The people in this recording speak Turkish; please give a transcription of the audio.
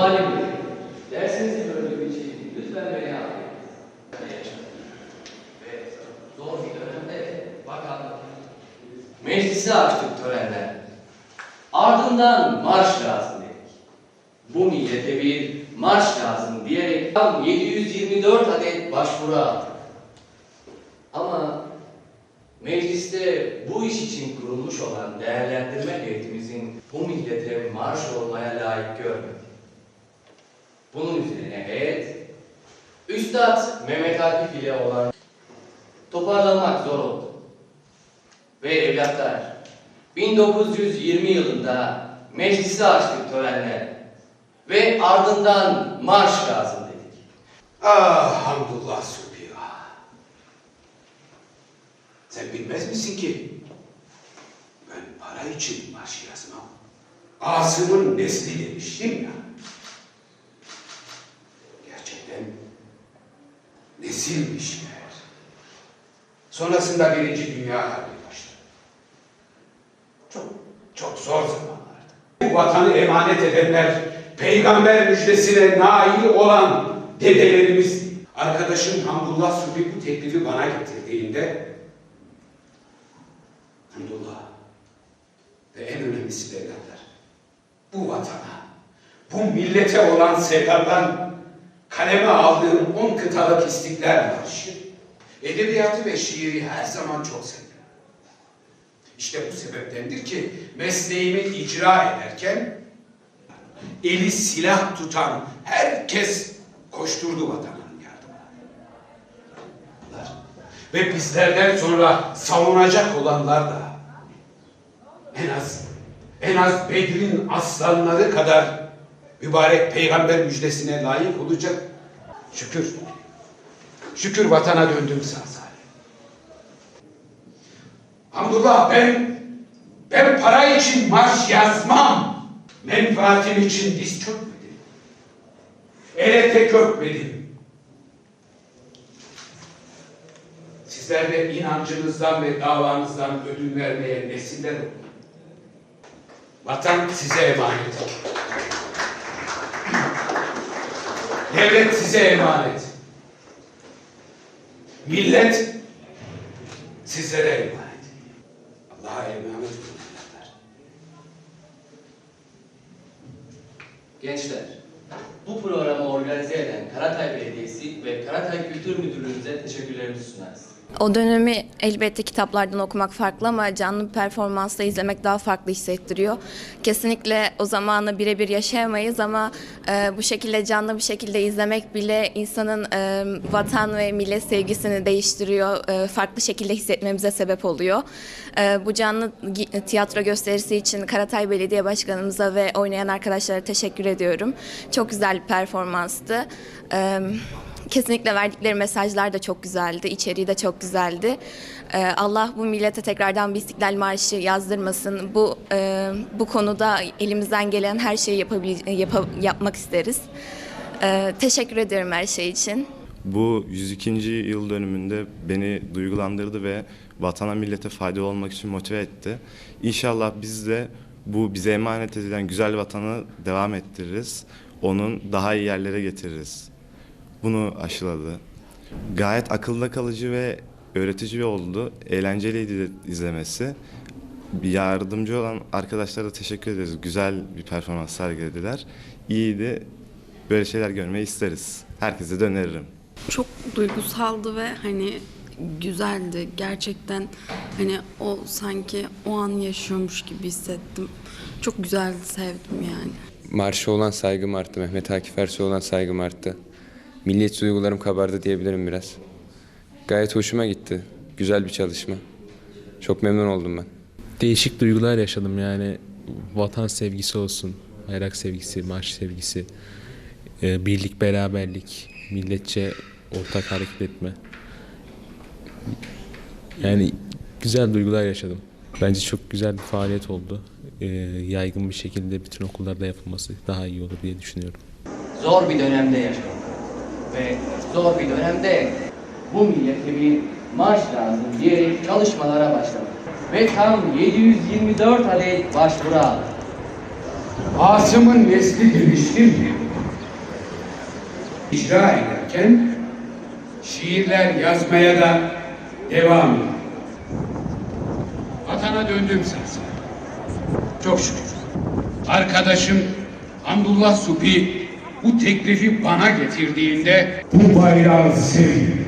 Muhallim Bey, dersinizi böldüğüm için lütfen beni affedin. Ve zor bir dönemde bakanlık. Meclisi açtık törenler. Ardından marş lazım dedik. Bu millete bir marş lazım diyerek tam 724 adet başvuru aldık. Ama mecliste bu iş için kurulmuş olan değerlendirme heyetimizin bu millete marş olmaya layık görmedi. Bunun üzerine heyet, Üstad Mehmet Akif ile olan toparlanmak zor oldu. Ve evlatlar, 1920 yılında meclisi açtık törenle ve ardından marş lazım dedik. Ah Hamdullah Subhiha. Sen bilmez misin ki ben para için marş yazmam. Asım'ın nesli demiştim ya. Gerçekten nesilmiş meğer. Sonrasında Birinci Dünya Harbi başladı. Çok, çok zor zamanlardı. Bu vatanı emanet edenler, peygamber müjdesine nail olan dedelerimiz. Arkadaşım Hamdullah Subi bu teklifi bana getirdiğinde Hamdullah ve en önemlisi de bu vatana, bu millete olan sevdadan kaleme aldığım on kıtalık istiklal marşı, edebiyatı ve şiiri her zaman çok sevdim. İşte bu sebeptendir ki mesleğimi icra ederken eli silah tutan herkes koşturdu vatanın yardımına. Ve bizlerden sonra savunacak olanlar da en az en az Bedir'in aslanları kadar mübarek peygamber müjdesine layık olacak. Şükür. Şükür vatana döndüm sağ salim. Hamdullah ben ben para için marş yazmam. Menfaatim için diz çökmedim. El ete kökmedim. Sizler de inancınızdan ve davanızdan ödün vermeye nesiller olun. Vatan size emanet. Devlet size emanet. Millet sizlere emanet. Allah'a emanet olun. Gençler, bu programı organize eden Karatay Belediyesi ve Karatay Kültür Müdürlüğümüze teşekkürlerimizi sunarız. O dönemi elbette kitaplardan okumak farklı ama canlı bir performansla izlemek daha farklı hissettiriyor. Kesinlikle o zamanı birebir yaşayamayız ama e, bu şekilde canlı bir şekilde izlemek bile insanın e, vatan ve millet sevgisini değiştiriyor. E, farklı şekilde hissetmemize sebep oluyor. E, bu canlı tiyatro gösterisi için Karatay Belediye Başkanımıza ve oynayan arkadaşlara teşekkür ediyorum. Çok güzel bir performanstı. E, Kesinlikle verdikleri mesajlar da çok güzeldi, içeriği de çok güzeldi. Ee, Allah bu millete tekrardan bir İstiklal Marşı yazdırmasın. Bu e, bu konuda elimizden gelen her şeyi yapabil- yapa- yapmak isteriz. Ee, teşekkür ederim her şey için. Bu 102. yıl dönümünde beni duygulandırdı ve vatana millete faydalı olmak için motive etti. İnşallah biz de bu bize emanet edilen güzel vatanı devam ettiririz. Onun daha iyi yerlere getiririz. Bunu aşıladı. Gayet akılda kalıcı ve öğretici oldu. Eğlenceliydi de izlemesi. Bir yardımcı olan arkadaşlara da teşekkür ederiz. Güzel bir performans sergilediler. İyiydi. Böyle şeyler görmeyi isteriz. Herkese de öneririm. çok duygusaldı ve hani güzeldi. Gerçekten hani o sanki o an yaşıyormuş gibi hissettim. Çok güzeldi, sevdim yani. Marşa olan saygım arttı. Mehmet Akif Ersoy'a olan saygım arttı. Milliyetçi duygularım kabardı diyebilirim biraz. Gayet hoşuma gitti. Güzel bir çalışma. Çok memnun oldum ben. değişik duygular yaşadım yani vatan sevgisi olsun, bayrak sevgisi, marş sevgisi, e, birlik, beraberlik, milletçe ortak hareket etme. Yani güzel duygular yaşadım. Bence çok güzel bir faaliyet oldu. E, yaygın bir şekilde bütün okullarda yapılması daha iyi olur diye düşünüyorum. Zor bir dönemde yaşadık. Ve zor bir dönemde bu millete bir marş lazım diyerek çalışmalara başladık. Ve tam 724 adet başvuru aldık. Asım'ın nesli demiştim ya. icra ederken şiirler yazmaya da devam ediyor. Vatana döndüm sensin. Çok şükür. Arkadaşım Hamdullah Supi bu teklifi bana getirdiğinde bu bayrağı sevdim.